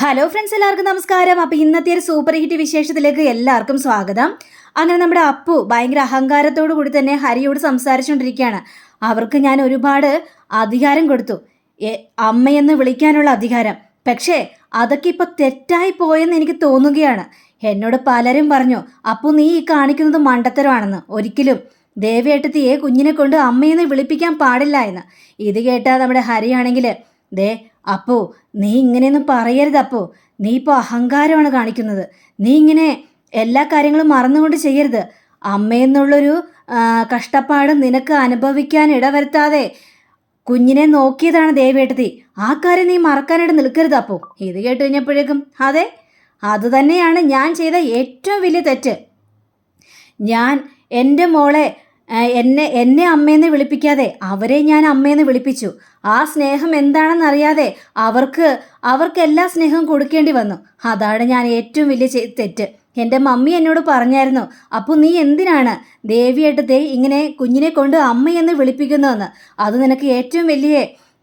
Hello friends എല്ലാവർക്കും നമസ്കാരം. അപ്പോൾ ഇന്നത്തെ ഒരു സൂപ്പർ ഹിറ്റ് വിശേഷത്തിലേക്ക് എല്ലാവർക്കും സ്വാഗതം. അങ്ങനെ നമ്മുടെ അപ്പു ഭയങ്കര അഹങ്കാരത്തോടു കൂടി തന്നെ ഹരിയോട് സംസാരിച്ചുകൊണ്ടിരിക്കുകയാണ്. അവർക്ക് ഞാൻ ഒരുപാട് അധികാരം കൊടുത്തു. അമ്മയെന്ന് വിളിക്കാനുള്ള അധികാരം. പക്ഷേ അതൊക്കെ ഇപ്പോൾ തെറ്റായി പോയെന്ന് എനിക്ക് തോന്നുകയാണ്. എന്നോട് പലരും പറഞ്ഞു അപ്പു നീ ഈ കാണിക്കുന്നത് മണ്ടത്തരമാണെന്ന്. ഒരിക്കലും ദേവേട്ടത്തിയെ കുഞ്ഞിനെ കൊണ്ട് അമ്മയെന്ന് വിളിപ്പിക്കാൻ പാടില്ല എന്ന്. ഇത് കേട്ടാൽ നമ്മുടെ ഹരിയാണെങ്കിൽ ദേ അപ്പു നീ ഇങ്ങനെയൊന്നും പറയരുത് അപ്പോ. നീ ഇപ്പോൾ അഹങ്കാരമാണ് കാണിക്കുന്നത്. നീ ഇങ്ങനെ എല്ലാ കാര്യങ്ങളും മറന്നുകൊണ്ട് ചെയ്യരുത്. അമ്മയെന്നുള്ളൊരു കഷ്ടപ്പാട് നിനക്ക് അനുഭവിക്കാൻ ഇടവരുത്താതെ കുഞ്ഞിനെ നോക്കിയതാണ് ദേവേട്ടത്തി ആ കാര്യം നീ മറക്കാനായിട്ട് നിൽക്കരുത് അപ്പോ. ഇത് കേട്ട് കഴിഞ്ഞപ്പോഴേക്കും അതെ തന്നെയാണ് ഞാൻ ചെയ്ത ഏറ്റവും വലിയ തെറ്റ്. ഞാൻ എന്റെ മോളെ എന്നെ എന്നെ അമ്മയെന്ന് വിളിപ്പിക്കാതെ അവരെ ഞാൻ അമ്മയെന്ന് വിളിപ്പിച്ചു. ആ സ്നേഹം എന്താണെന്ന് അറിയാതെ അവർക്ക് അവർക്ക് എല്ലാ സ്നേഹവും കൊടുക്കേണ്ടി വന്നു. അതാണ് ഞാൻ ഏറ്റവും വലിയ തെറ്റ്. എന്റെ മമ്മി എന്നോട് പറഞ്ഞായിരുന്നു അപ്പോൾ നീ എന്തിനാണ് ദേവിയായിട്ട് ദേ ഇങ്ങനെ കുഞ്ഞിനെ കൊണ്ട് അമ്മയെന്ന് വിളിപ്പിക്കുന്നതെന്ന്? അത് നിനക്ക് ഏറ്റവും വലിയ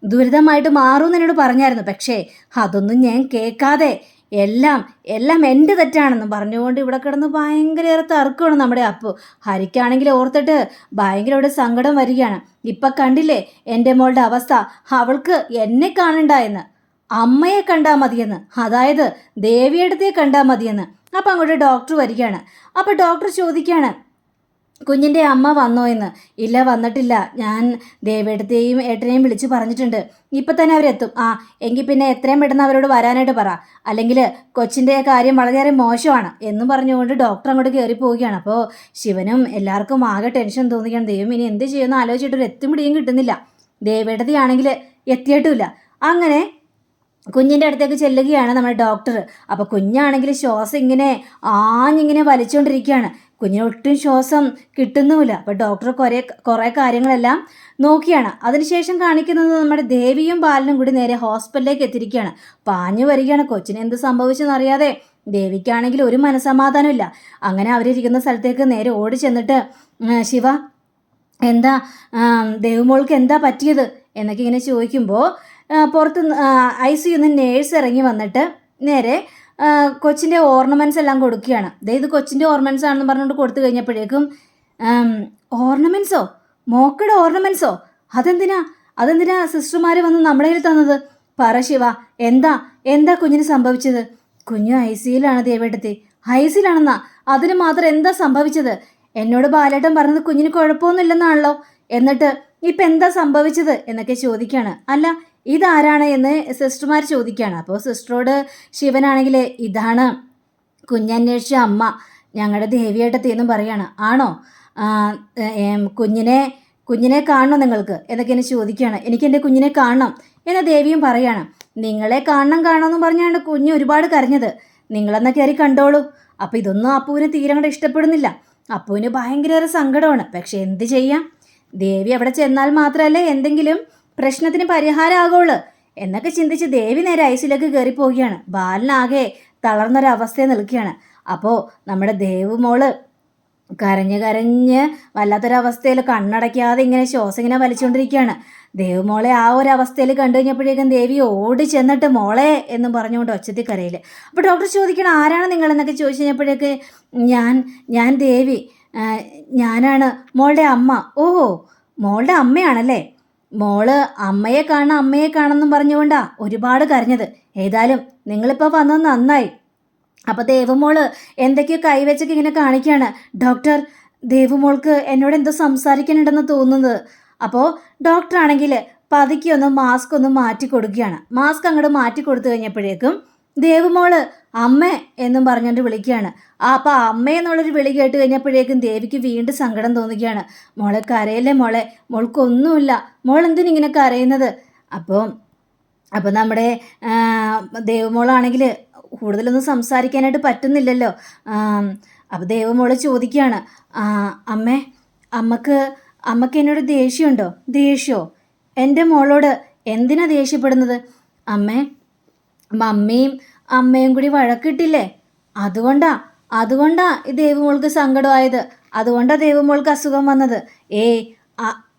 ദുരിതമായിട്ട് മാറുമെന്ന് എന്നോട് പറഞ്ഞായിരുന്നു. പക്ഷേ അതൊന്നും ഞാൻ കേൾക്കാതെ എല്ലാം എല്ലാം എന്റെ തെറ്റാണെന്ന് പറഞ്ഞുകൊണ്ട് ഇവിടെ കിടന്ന് ഭയങ്കര തർക്കമാണ് നമ്മുടെ അപ്പു. ഹരിക്കാണെങ്കിൽ ഓർത്തിട്ട് ഭയങ്കര ഇവിടെ സങ്കടം വരികയാണ്. ഇപ്പം കണ്ടില്ലേ എന്റെ മോളുടെ അവസ്ഥ? അവൾക്ക് എന്നെ കാണണ്ട എന്ന് അമ്മയെ കണ്ടാൽ മതിയെന്ന്. അതായത് ദേവിയടുത്തേ കണ്ടാൽ മതിയെന്ന്. അപ്പം അങ്ങോട്ട് ഡോക്ടർ വരികയാണ്. അപ്പം ഡോക്ടർ ചോദിക്കുകയാണ് കുഞ്ഞിന്റെ അമ്മ വന്നോ എന്ന്. ഇല്ല വന്നിട്ടില്ല. ഞാൻ ദേവേടത്തെയും ഏട്ടനെയും വിളിച്ച് പറഞ്ഞിട്ടുണ്ട്. ഇപ്പം തന്നെ അവരെത്തും. ആ എങ്കിൽ പിന്നെ എത്രയും പെട്ടെന്ന് അവരോട് വരാനായിട്ട് പറ. അല്ലെങ്കിൽ കൊച്ചിന്റെ കാര്യം വളരെയേറെ മോശമാണ് എന്നും പറഞ്ഞുകൊണ്ട് ഡോക്ടർ അങ്ങോട്ട് കയറി പോവുകയാണ്. അപ്പോൾ ശിവനും എല്ലാവർക്കും ആകെ ടെൻഷൻ തോന്നുകയാണ് ദൈവം ഇനി എന്ത് ചെയ്യുമെന്ന് ആലോചിച്ചിട്ട് ഒരു എത്തും കിട്ടുന്നില്ല. ദേവേട്ടത്തിയാണെങ്കിൽ എത്തിയിട്ടുമില്ല. അങ്ങനെ കുഞ്ഞിന്റെ അടുത്തേക്ക് ചെല്ലുകയാണ് നമ്മുടെ ഡോക്ടർ അപ്പോൾ കുഞ്ഞാണെങ്കിൽ ശ്വാസം ഇങ്ങനെ ആഞ്ഞിങ്ങനെ വലിച്ചുകൊണ്ടിരിക്കുകയാണ്. കുഞ്ഞിന് ഒട്ടും ശ്വാസം കിട്ടുന്നുമില്ല. അപ്പോൾ ഡോക്ടർ കുറേ കുറേ കാര്യങ്ങളെല്ലാം നോക്കിയാണ്. അതിനുശേഷം കാണിക്കുന്നത് നമ്മുടെ ദേവിയും ബാലനും കൂടി നേരെ ഹോസ്പിറ്റലിലേക്ക് എത്തിയിരിക്കുകയാണ്. പാഞ്ഞു വരികയാണ്. കൊച്ചിന് എന്ത് സംഭവിച്ചെന്നറിയാതെ ദേവിക്കാണെങ്കിൽ ഒരു മനസമാധാനമില്ല അങ്ങനെ അവരിരിക്കുന്ന സ്ഥലത്തേക്ക് നേരെ ഓടി ചെന്നിട്ട് ശിവ എന്താ ദേവുമോൾക്ക് എന്താ പറ്റിയത്? എന്നൊക്കെ ഇങ്ങനെ ചോദിക്കുമ്പോൾ പുറത്ത് ഐ സി നേഴ്സ് ഇറങ്ങി വന്നിട്ട് നേരെ കൊച്ചിന്റെ ഓർണമെന്റ്സ് എല്ലാം കൊടുക്കുകയാണ്. അതായത് കൊച്ചിന്റെ ഓർണമെന്റ്സ് ആണെന്ന് പറഞ്ഞുകൊണ്ട് കൊടുത്തു കഴിഞ്ഞപ്പോഴേക്കും ഓർണമെന്റ്സോ മോക്കയുടെ ഓർണമെന്റ്സോ അതെന്തിനാ? അതെന്തിനാ സിസ്റ്റർമാർ വന്ന് നമ്മുടെ കയ്യിൽ തന്നത്? പറ ശിവ എന്താ? എന്താ കുഞ്ഞിന് സംഭവിച്ചത്? കുഞ്ഞു ഐ സിയിലാണ് ദേവേട്ടത്തി ഐ സിയിലാണെന്നാ അതിന് മാത്രം എന്താ സംഭവിച്ചത്? എന്നോട് ബാലേട്ടൻ പറഞ്ഞത് കുഞ്ഞിന് കുഴപ്പമൊന്നുമില്ലെന്നാണല്ലോ. എന്നിട്ട് ഇപ്പം എന്താ സംഭവിച്ചത്? എന്നൊക്കെ ചോദിക്കുകയാണ്. അല്ല ഇതാരാണ് എന്ന് സിസ്റ്റർമാർ ചോദിക്കുകയാണ്. അപ്പോൾ സിസ്റ്ററോട് ശിവനാണെങ്കിൽ ഇതാണ് കുഞ്ഞന്വേഷിച്ച അമ്മ. ഞങ്ങളുടെ ദേവിയേട്ടത്തി എന്നും പറയാണ് ആണോ? കുഞ്ഞിനെ കുഞ്ഞിനെ കാണണം നിങ്ങൾക്ക്? എന്നൊക്കെ എന്നെ ചോദിക്കുകയാണ്. എനിക്ക് എന്റെ കുഞ്ഞിനെ കാണണം എന്ന ദേവിയും പറയാണ് നിങ്ങളെ കാണണം കാണണം എന്ന് പറഞ്ഞാണ് കുഞ്ഞ് ഒരുപാട് കരഞ്ഞത്. നിങ്ങളെന്നാ കയറി കണ്ടോളൂ. അപ്പോൾ ഇതൊന്നും അപ്പുവിന് തീരെ അങ്ങോട്ട് ഇഷ്ടപ്പെടുന്നില്ല. അപ്പുവിന് ഭയങ്കര സങ്കടമാണ്. പക്ഷെ എന്ത് ചെയ്യാം? ദേവി അവിടെ ചെന്നാൽ മാത്രമല്ലേ എന്തെങ്കിലും പ്രശ്നത്തിന് പരിഹാരമാകുള്ളൂ എന്നൊക്കെ ചിന്തിച്ച് ദേവി നേരെ ഐസിലേക്ക് കയറിപ്പോവുകയാണ് ബാലനാകെ തളർന്നൊരവസ്ഥയെ നിൽക്കുകയാണ്. അപ്പോൾ നമ്മുടെ ദേവുമോൾ കരഞ്ഞ് കരഞ്ഞ് വല്ലാത്തൊരവസ്ഥയിൽ കണ്ണടയ്ക്കാതെ ഇങ്ങനെ ശ്വാസം ഇങ്ങനെ വലിച്ചുകൊണ്ടിരിക്കുകയാണ്. ദേവുമോളെ ആ ഒരു അവസ്ഥയിൽ കണ്ടു കഴിഞ്ഞപ്പോഴേക്കും ദേവി ഓടി ചെന്നിട്ട് മോളെ എന്ന് പറഞ്ഞുകൊണ്ട് ഒച്ചത്തി കരയിൽ അപ്പോൾ ഡോക്ടർ ചോദിക്കണം ആരാണ് നിങ്ങൾ എന്നൊക്കെ ചോദിച്ചു കഴിഞ്ഞപ്പോഴേക്ക് ഞാൻ ഞാൻ ദേവി. ഞാനാണ് മോളുടെ അമ്മ. ഓഹോ മോളുടെ അമ്മയാണല്ലേ? മോൾ അമ്മയെ കാണണം അമ്മയെ കാണണമെന്നും പറഞ്ഞുകൊണ്ടാ ഒരുപാട് കരഞ്ഞത്. ഏതായാലും നിങ്ങളിപ്പോൾ വന്നത് നന്നായി. അപ്പോൾ ദേവുമോൾ എന്തൊക്കെയോ കൈവച്ചൊക്കെ ഇങ്ങനെ കാണിക്കുകയാണ് ഡോക്ടർ ദേവുമോൾക്ക് എന്നോട് എന്തോ സംസാരിക്കാനുണ്ടെന്ന് തോന്നുന്നത്. അപ്പോൾ ഡോക്ടറാണെങ്കിൽ പതുക്കെ ഒന്ന് മാസ്ക് ഒന്ന് മാറ്റി കൊടുക്കുകയാണ്. മാസ്ക് അങ്ങോട്ട് മാറ്റി കൊടുത്തു കഴിഞ്ഞപ്പോഴേക്കും ദേവുമോൾ അമ്മ എന്നും പറഞ്ഞുകൊണ്ട് വിളിക്കുകയാണ്. ആ അപ്പം അമ്മ എന്നുള്ളൊരു വിളി കേട്ട് കഴിഞ്ഞപ്പോഴേക്കും ദേവിക്ക് വീണ്ടും സങ്കടം തോന്നുകയാണ്. മോളെ കരയല്ലേ മോളെ? മോൾക്കൊന്നുമില്ല. മോൾ എന്തിനിങ്ങനെ കരയുന്നത്? അപ്പോൾ അപ്പോൾ നമ്മുടെ ദേവമോളാണെങ്കിൽ കൂടുതലൊന്നും സംസാരിക്കാനായിട്ട് പറ്റുന്നില്ലല്ലോ. അപ്പോൾ ദേവമോൾ ചോദിക്കുകയാണ്. "ആ, അമ്മേ അമ്മയ്ക്ക് അമ്മയ്ക്ക് എന്നോട് ദേഷ്യമുണ്ടോ? ദേഷ്യമോ എന്റെ മോളോട് എന്തിനാ ദേഷ്യപ്പെടുന്നത്? അമ്മേ മമ്മിയും അമ്മയും കൂടി വഴക്കിട്ടില്ലേ? അതുകൊണ്ടാ അതുകൊണ്ടാ ഈ ദേവമോൾക്ക് സങ്കടമായത്. അതുകൊണ്ടാ ദൈവമോൾക്ക് അസുഖം വന്നത്. ഏയ്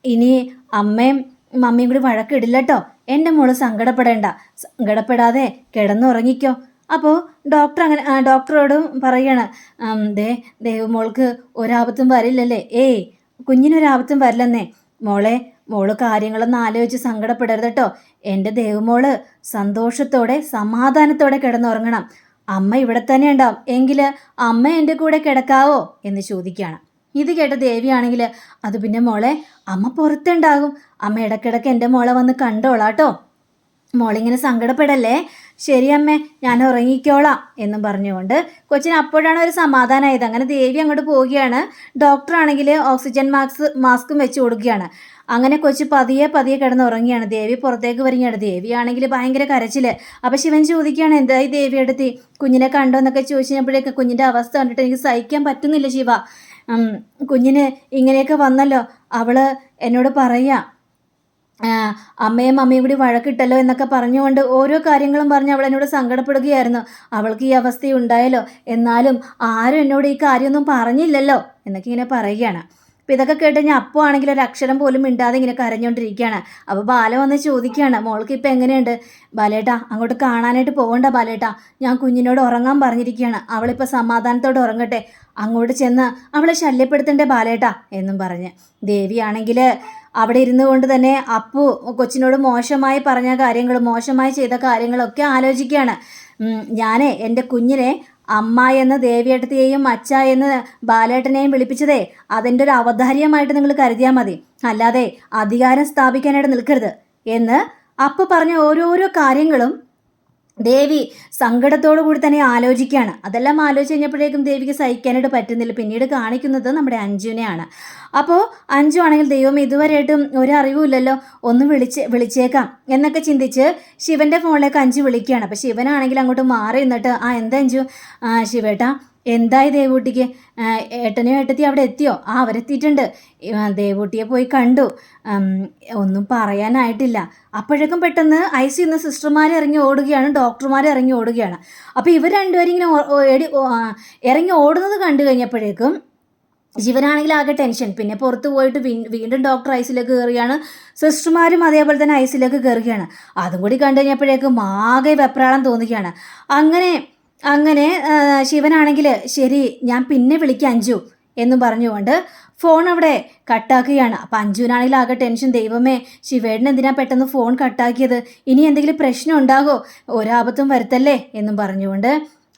ഇനി അമ്മയും മമ്മിയും കൂടി വഴക്കിടില്ല കേട്ടോ എന്റെ മോൾ സങ്കടപ്പെടേണ്ട. സങ്കടപ്പെടാതെ കിടന്നുറങ്ങിക്കോ. അപ്പോൾ ഡോക്ടർ അങ്ങനെ ഡോക്ടറോടും പറയാണ് "ഉം, ദേ ദേവമോൾക്ക് ഒരാപത്തും വരില്ലല്ലേ. ഏയ് കുഞ്ഞിനൊരാപത്തും വരില്ലെന്നേ. മോളെ മോൾ കാര്യങ്ങളൊന്നും ആലോചിച്ച് സങ്കടപ്പെടരുത് കേട്ടോ എന്റെ ദേവമോൾ സന്തോഷത്തോടെ സമാധാനത്തോടെ കിടന്നുറങ്ങണം. അമ്മ ഇവിടെ തന്നെ ഉണ്ടാവും. എങ്കിൽ അമ്മ എന്റെ കൂടെ കിടക്കാവോ? എന്ന് ചോദിക്കുകയാണ്. ഇത് കേട്ട ദേവിയാണെങ്കിൽ അത് പിന്നെ മോളെ അമ്മ പുറത്തുണ്ടാകും. അമ്മ ഇടക്കിടക്ക് എന്റെ മോളെ വന്ന് കണ്ടോളാട്ടോ മോളിങ്ങനെ സങ്കടപ്പെടല്ലേ? ശരി അമ്മേ ഞാൻ ഉറങ്ങിക്കോളാം എന്നും പറഞ്ഞുകൊണ്ട് കൊച്ചിന് അപ്പോഴാണ് ഒരു സമാധാനമായത് അങ്ങനെ ദേവി അങ്ങോട്ട് പോവുകയാണ്. ഡോക്ടറാണെങ്കിൽ ഓക്സിജൻ മാസ്ക് മാസ്കും വെച്ച് കൊടുക്കുകയാണ്. അങ്ങനെ കൊച്ചു പതിയെ പതിയെ കിടന്ന് ഉറങ്ങിയാണ്. ദേവി പുറത്തേക്ക് വരികയാണ്. ദേവി ആണെങ്കിൽ ഭയങ്കര കരച്ചിൽ. അപ്പം ശിവൻ ചോദിക്കുകയാണ് എന്തായി ദേവി എടുത്തി കുഞ്ഞിനെ കണ്ടോ? എന്നൊക്കെ ചോദിച്ചപ്പോഴേക്ക് കുഞ്ഞിന്റെ അവസ്ഥ കണ്ടിട്ട് എനിക്ക് സഹിക്കാൻ പറ്റുന്നില്ല ശിവ. കുഞ്ഞിന് ഇങ്ങനെയൊക്കെ വന്നല്ലോ. അവൾ എന്നോട് പറയാ അമ്മയും അമ്മയും കൂടി വഴക്കിട്ടല്ലോ എന്നൊക്കെ പറഞ്ഞുകൊണ്ട് ഓരോ കാര്യങ്ങളും പറഞ്ഞ് അവൾ എന്നോട് സങ്കടപ്പെടുകയായിരുന്നു. അവൾക്ക് ഈ അവസ്ഥ ഉണ്ടായല്ലോ. എന്നാലും ആരും എന്നോട് ഈ കാര്യമൊന്നും പറഞ്ഞില്ലല്ലോ എന്നൊക്കെ ഇങ്ങനെ പറയുകയാണ്. അപ്പം ഇതൊക്കെ കേട്ട് ഞാൻ അപ്പോൾ ആണെങ്കിൽ ഒരു അക്ഷരം പോലും മിണ്ടാതെ ഇങ്ങനെ കരഞ്ഞുകൊണ്ടിരിക്കുകയാണ് അപ്പോൾ ബാല വന്ന് ചോദിക്കുകയാണ് മോൾക്ക് ഇപ്പം എങ്ങനെയുണ്ട്? ബാലേട്ടാ അങ്ങോട്ട് കാണാനായിട്ട് പോകണ്ട ബാലേട്ടാ. ഞാൻ കുഞ്ഞിനോട് ഉറങ്ങാൻ പറഞ്ഞിരിക്കുകയാണ്. അവളിപ്പോൾ സമാധാനത്തോടെ ഉറങ്ങട്ടെ. അങ്ങോട്ട് ചെന്ന് അവളെ ശല്യപ്പെടുത്തണ്ടേ ബാലേട്ടാ എന്നും പറഞ്ഞ്. ദേവിയാണെങ്കിൽ അവിടെ ഇരുന്നു കൊണ്ട് തന്നെ അപ്പു കൊച്ചിനോട് മോശമായി പറഞ്ഞ കാര്യങ്ങൾ മോശമായി ചെയ്ത കാര്യങ്ങളൊക്കെ ആലോചിക്കുകയാണ്. ഞാനേ എന്റെ കുഞ്ഞിനെ അമ്മ എന്ന ദേവിയേട്ടത്തെയും അച്ഛ എന്ന് ബാലേട്ടനെയും വിളിപ്പിച്ചതേ അതിന്റെ ഒരു അവതാര്യമായിട്ട് നിങ്ങൾ കരുതിയാൽ മതി. അല്ലാതെ അധികാരം സ്ഥാപിക്കാനായിട്ട് നിൽക്കരുത് എന്ന് അപ്പു പറഞ്ഞ ഓരോരോ കാര്യങ്ങളും ദേവി സങ്കടത്തോടു കൂടി തന്നെ ആലോചിക്കുകയാണ്. അതെല്ലാം ആലോചിച്ച് കഴിഞ്ഞപ്പോഴേക്കും ദേവിക്ക് സഹിക്കാനായിട്ട് പറ്റുന്നില്ല. പിന്നീട് കാണിക്കുന്നത് നമ്മുടെ അഞ്ജുവിനെയാണ്. അപ്പോൾ അഞ്ജു ആണെങ്കിൽ ദൈവം ഇതുവരെയായിട്ടും ഒരു അറിവുമില്ലല്ലോ ഒന്ന് വിളിച്ച് വിളിച്ചേക്കാം എന്നൊക്കെ ചിന്തിച്ച് ശിവന്റെ ഫോണിലേക്ക് അഞ്ചു വിളിക്കുകയാണ്. അപ്പോൾ ശിവനാണെങ്കിൽ അങ്ങോട്ട് മാറി നിന്നിട്ട് ആ എന്താ അഞ്ജു? ശിവേട്ടാ എന്തായി ദേവൂട്ടിക്ക്? ഏട്ടനെ ഏട്ടത്തി അവിടെ എത്തിയോ? ആ അവരെത്തിയിട്ടുണ്ട്. ദേവൂട്ടിയെ പോയി കണ്ടു. ഒന്നും പറയാനായിട്ടില്ല. അപ്പോഴേക്കും പെട്ടെന്ന് ഐ സി നിന്ന് സിസ്റ്റർമാർ ഇറങ്ങി ഓടുകയാണ് ഡോക്ടർമാർ ഇറങ്ങി ഓടുകയാണ്. അപ്പോൾ ഇവർ രണ്ടുപേരും ഇങ്ങനെ ഇറങ്ങി ഓടുന്നത് കണ്ടു കഴിഞ്ഞപ്പോഴേക്കും ജീവനാണെങ്കിൽ ആകെ ടെൻഷൻ. പിന്നെ പുറത്ത് പോയിട്ട് വീണ്ടും ഡോക്ടർ ഐസിലേക്ക് കയറുകയാണ്. സിസ്റ്റർമാരും അതേപോലെ തന്നെ ഐസിലേക്ക് കയറുകയാണ്. അതും കൂടി കണ്ടു കഴിഞ്ഞപ്പോഴേക്കും ആകെ വെപ്രാളം തോന്നുകയാണ്. അങ്ങനെ അങ്ങനെ ശിവനാണെങ്കിൽ ശരി ഞാൻ പിന്നെ വിളിക്കാം അഞ്ജു എന്നും പറഞ്ഞുകൊണ്ട് ഫോൺ അവിടെ കട്ടാക്കുകയാണ്. അപ്പം അഞ്ജുവിനാണെങ്കിൽ ആകെ ടെൻഷൻ ദൈവമേ ശിവേടിന് എന്തിനാ പെട്ടെന്ന് ഫോൺ കട്ടാക്കിയത്? ഇനി എന്തെങ്കിലും പ്രശ്നം ഉണ്ടാകോ? ഒരാപത്തും വരുത്തല്ലേ? എന്നും പറഞ്ഞുകൊണ്ട്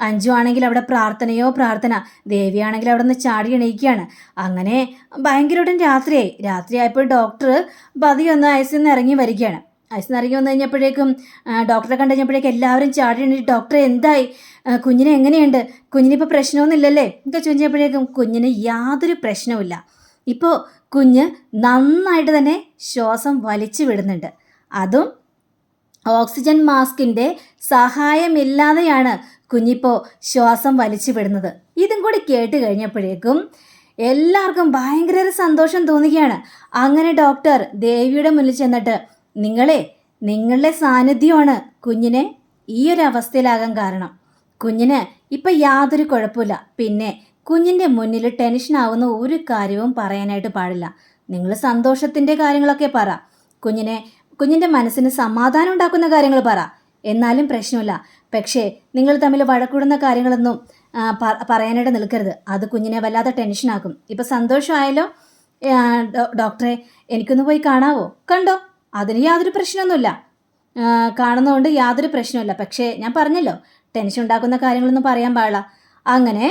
അഞ്ജു ആണെങ്കിൽ അവിടെ പ്രാർത്ഥനയോ പ്രാർത്ഥന ദേവിയാണെങ്കിൽ അവിടെ നിന്ന് ചാടി എണീക്കുകയാണ്. അങ്ങനെ ഭയങ്കരമായിട്ടും രാത്രിയായി. രാത്രിയായപ്പോൾ ഡോക്ടർ പതിയൊന്ന് ഐസിൽ നിന്ന് ഇറങ്ങി വരികയാണ്. ഐസിൽ നിറങ്ങി വന്നു കഴിഞ്ഞപ്പോഴേക്കും ഡോക്ടറെ കണ്ടു കഴിഞ്ഞപ്പോഴേക്കും എല്ലാവരും ചാടി എണീറ്റ് ഡോക്ടറെ എന്തായി? കുഞ്ഞിനെ എങ്ങനെയുണ്ട്? കുഞ്ഞിനിപ്പോൾ പ്രശ്നമൊന്നുമില്ലല്ലേ? എന്നൊക്കെ ചോദിച്ചപ്പോഴേക്കും കുഞ്ഞിന് യാതൊരു പ്രശ്നവുമില്ല. ഇപ്പോൾ കുഞ്ഞ് നന്നായിട്ട് തന്നെ ശ്വാസം വലിച്ചു വിടുന്നുണ്ട്. അതും ഓക്സിജൻ മാസ്കിന്റെ സഹായമില്ലാതെയാണ് കുഞ്ഞിപ്പോൾ ശ്വാസം വലിച്ചു വിടുന്നത്. ഇതും കൂടി കേട്ട് കഴിഞ്ഞപ്പോഴേക്കും എല്ലാവർക്കും ഭയങ്കര സന്തോഷം തോന്നുകയാണ്. അങ്ങനെ ഡോക്ടർ ദേവിയുടെ മുന്നിൽ ചെന്നിട്ട് നിങ്ങളെ നിങ്ങളുടെ സാന്നിധ്യമാണ് കുഞ്ഞിനെ ഈ ഒരു അവസ്ഥയിലാകാൻ കാരണം. കുഞ്ഞിന് ഇപ്പം യാതൊരു കുഴപ്പമില്ല. പിന്നെ കുഞ്ഞിന്റെ മുന്നിൽ ടെൻഷൻ ആവുന്ന ഒരു കാര്യവും പറയാനായിട്ട് പാടില്ല. നിങ്ങൾ സന്തോഷത്തിന്റെ കാര്യങ്ങളൊക്കെ പറ. കുഞ്ഞിനെ കുഞ്ഞിന്റെ മനസ്സിന് സമാധാനം ഉണ്ടാക്കുന്ന കാര്യങ്ങൾ പറ. എന്നാലും പ്രശ്നമില്ല. പക്ഷേ നിങ്ങൾ തമ്മിൽ വഴക്കൂടുന്ന കാര്യങ്ങളൊന്നും പറയാനായിട്ട് നിൽക്കരുത്. അത് കുഞ്ഞിനെ വല്ലാതെ ടെൻഷനാക്കും ഇപ്പം സന്തോഷമായാലോ ഡോക്ടറെ എനിക്കൊന്ന് പോയി കാണാവോ? കണ്ടോ? അതിന് യാതൊരു പ്രശ്നമൊന്നുമില്ല. കാണുന്നതുകൊണ്ട് യാതൊരു പ്രശ്നമില്ല പക്ഷേ ഞാൻ പറഞ്ഞല്ലോ ടെൻഷൻ ഉണ്ടാക്കുന്ന കാര്യങ്ങളൊന്നും പറയാൻ പാടില്ല. അങ്ങനെ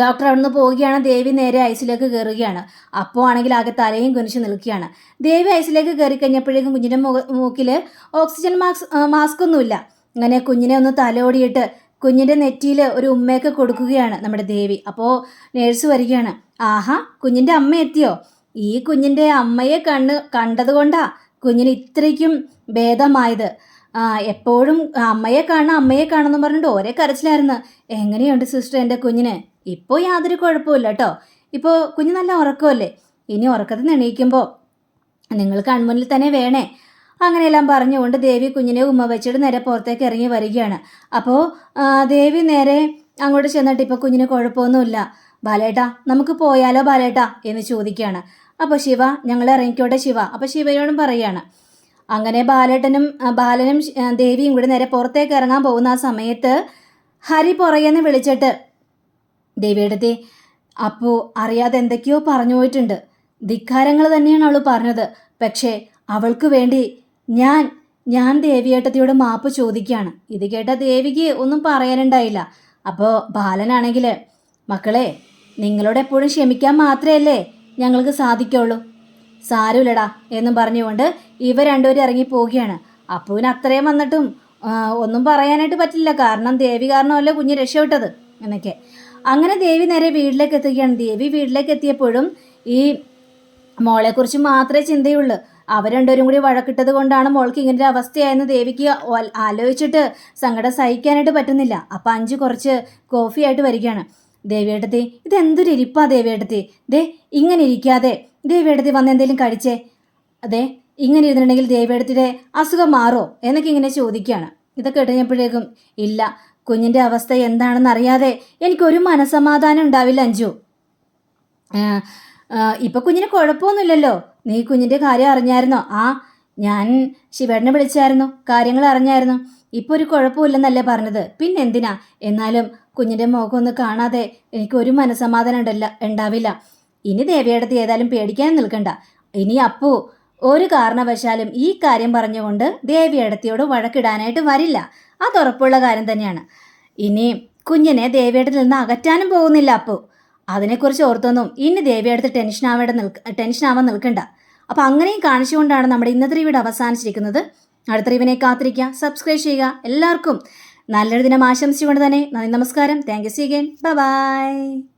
ഡോക്ടർ അവിടുന്ന് പോവുകയാണ്. ദേവി നേരെ ഐസിലേക്ക് കയറുകയാണ് അപ്പോൾ ആണെങ്കിൽ ആകെ തലയും കുനിച്ച് നിൽക്കുകയാണ്. ദേവി ഐസിലേക്ക് കയറി കഴിഞ്ഞപ്പോഴേക്കും കുഞ്ഞിന്റെ മുഖ മൂക്കിൽ ഓക്സിജൻ മാസ്ക് മാസ്ക് ഒന്നുമില്ല. അങ്ങനെ കുഞ്ഞിനെ ഒന്ന് തലോടിയിട്ട് കുഞ്ഞിന്റെ നെറ്റിയിൽ ഒരു ഉമ്മയൊക്കെ കൊടുക്കുകയാണ് നമ്മുടെ ദേവി. അപ്പോൾ നേഴ്സ് വരികയാണ്. ആഹാ കുഞ്ഞിന്റെ അമ്മ എത്തിയോ? ഈ കുഞ്ഞിന്റെ അമ്മയെ കണ്ണ് കണ്ടതുകൊണ്ടാ കുഞ്ഞിന് ഇത്രയ്ക്കും ഭേദമായത്. എപ്പോഴും അമ്മയെ കാണാം അമ്മയെ കാണാമെന്ന് പറഞ്ഞിട്ട് ഒരേ കരച്ചിലായിരുന്നു. എങ്ങനെയുണ്ട് സിസ്റ്റർ എന്റെ കുഞ്ഞിന്? ഇപ്പോൾ യാതൊരു കുഴപ്പമില്ല കേട്ടോ. ഇപ്പോൾ കുഞ്ഞ് നല്ല ഉറക്കമല്ലേ? ഇനി ഉറക്കത്തിൽ നിന്ന് എണീക്കുമ്പോൾ നിങ്ങൾ കൺമുന്നിൽ തന്നെ വേണേ. അങ്ങനെയെല്ലാം പറഞ്ഞുകൊണ്ട് ദേവി കുഞ്ഞിനെ ഉമ്മ വെച്ചിട്ട് നേരെ പുറത്തേക്ക് ഇറങ്ങി വരികയാണ്. അപ്പോൾ ദേവി നേരെ അങ്ങോട്ട് ചെന്നിട്ട് ഇപ്പോൾ കുഞ്ഞിന് കുഴപ്പമൊന്നുമില്ല. ബാലേട്ടാ നമുക്ക് പോയാലോ ബാലേട്ടാ എന്ന് ചോദിക്കുകയാണ്. അപ്പോൾ ശിവ ഞങ്ങൾ ഇറങ്ങിക്കോട്ടെ ശിവ. അപ്പോൾ ശിവയോടും പറയാണ്. അങ്ങനെ ബാലേട്ടനും ബാലനും ദേവിയും കൂടി നേരെ പുറത്തേക്ക് ഇറങ്ങാൻ പോകുന്ന ആ സമയത്ത് ഹരി പുറകെന്ന് വിളിച്ചിട്ട് ദേവിയെടുത്തി അപ്പോൾ അറിയാതെ എന്തൊക്കെയോ പറഞ്ഞു പോയിട്ടുണ്ട്. ധിക്കാരങ്ങൾ തന്നെയാണ് അവൾ പറഞ്ഞത്. പക്ഷേ അവൾക്ക് വേണ്ടി ഞാൻ ഞാൻ ദേവിയേട്ടത്തിയോട് മാപ്പ് ചോദിക്കുകയാണ് ഇത് കേട്ട ദേവിക്ക് ഒന്നും പറയാനുണ്ടായില്ല. അപ്പോൾ ബാലനാണെങ്കിൽ മക്കളെ നിങ്ങളോട് എപ്പോഴും ക്ഷമിക്കാൻ മാത്രമല്ലേ? ഞങ്ങൾക്ക് സാധിക്കുള്ളൂ. സാരമില്ലടാ എന്നും പറഞ്ഞുകൊണ്ട് ഇവ രണ്ടുപേരും ഇറങ്ങി പോവുകയാണ് അപ്പുവിന് അത്രയും വന്നിട്ടും ഒന്നും പറയാനായിട്ട് പറ്റില്ല. കാരണം ദേവി കാരണമല്ലേ കുഞ്ഞ് രക്ഷപ്പെട്ടത് എന്നൊക്കെ. അങ്ങനെ ദേവി നേരെ വീട്ടിലേക്ക് എത്തുകയാണ്. ദേവി വീട്ടിലേക്ക് എത്തിയപ്പോഴും ഈ മോളെക്കുറിച്ച് മാത്രമേ ചിന്തയുള്ളൂ. അവർ രണ്ടുപേരും കൂടി വഴക്കിട്ടത് കൊണ്ടാണ് മോൾക്ക് ഇങ്ങനെ ഒരു അവസ്ഥയായെന്ന് ദേവിക്ക് ആലോചിച്ചിട്ട് സങ്കടം സഹിക്കാനായിട്ട് പറ്റുന്നില്ല. അപ്പം അഞ്ച് കുറച്ച് കോഫിയായിട്ട് വരികയാണ്. ദേവിയേട്ടത്തി ഇതെന്തൊരു ഇരിപ്പാ ദേവേട്ടത്തി ദേ ഇങ്ങനെ ഇരിക്കാതെ ദേവേട്ടത്തി വന്ന് എന്തെങ്കിലും കഴിച്ചേ? അതെ ഇങ്ങനെ ഇരുന്നിട്ടുണ്ടെങ്കിൽ ദേവേടത്തിന്റെ അസുഖം മാറോ? എന്നൊക്കെ ഇങ്ങനെ ചോദിക്കുകയാണ് ഇതൊക്കെ കഴിഞ്ഞപ്പോഴേക്കും ഇല്ല കുഞ്ഞിന്റെ അവസ്ഥ എന്താണെന്ന് അറിയാതെ എനിക്കൊരു മനസമാധാനം ഉണ്ടാവില്ല അഞ്ചു ഇപ്പൊ കുഞ്ഞിന് കുഴപ്പമൊന്നുമില്ലല്ലോ. നീ കുഞ്ഞിന്റെ കാര്യം അറിഞ്ഞായിരുന്നോ? ആ ഞാൻ ശിവേടനെ വിളിച്ചായിരുന്നു. കാര്യങ്ങൾ അറിഞ്ഞായിരുന്നു. ഇപ്പൊ ഒരു കുഴപ്പമില്ലെന്നല്ലേ പറഞ്ഞത്. പിന്നെന്തിനാ? എന്നാലും കുഞ്ഞിന്റെ മുഖം ഒന്ന് കാണാതെ എനിക്ക് ഒരു മനസമാധാനം ഉണ്ടല്ല ഉണ്ടാവില്ല. ഇനി ദേവിയടുത്ത് ഏതായാലും പേടിക്കാൻ നിൽക്കണ്ട. ഇനി അപ്പു ഒരു കാരണവശാലും ഈ കാര്യം പറഞ്ഞുകൊണ്ട് ദേവിയടത്തിയോട് വഴക്കിടാനായിട്ട് വരില്ല. അത് ഉറപ്പുള്ള കാര്യം തന്നെയാണ്. ഇനി കുഞ്ഞിനെ ദേവിയടത്തിൽ നിന്ന് അകറ്റാനും പോകുന്നില്ല അപ്പു. അതിനെക്കുറിച്ച് ഓർത്തൊന്നും ഇനി ദേവിയടുത്ത് ടെൻഷൻ ആവേണ്ട നിൽക്ക ടെൻഷൻ ആവാൻ നിൽക്കണ്ട. അപ്പം അങ്ങനെയും കാണിച്ചുകൊണ്ടാണ് നമ്മുടെ ഇന്നത്തെ വീട് അവസാനിച്ചിരിക്കുന്നത്. അടുത്ത കാത്തിരിക്കുക സബ്സ്ക്രൈബ് ചെയ്യുക. എല്ലാവർക്കും നല്ലൊരു ദിനം ആശംസിച്ചുകൊണ്ട് തന്നെ നന്ദി നമസ്കാരം. Thank you see again bye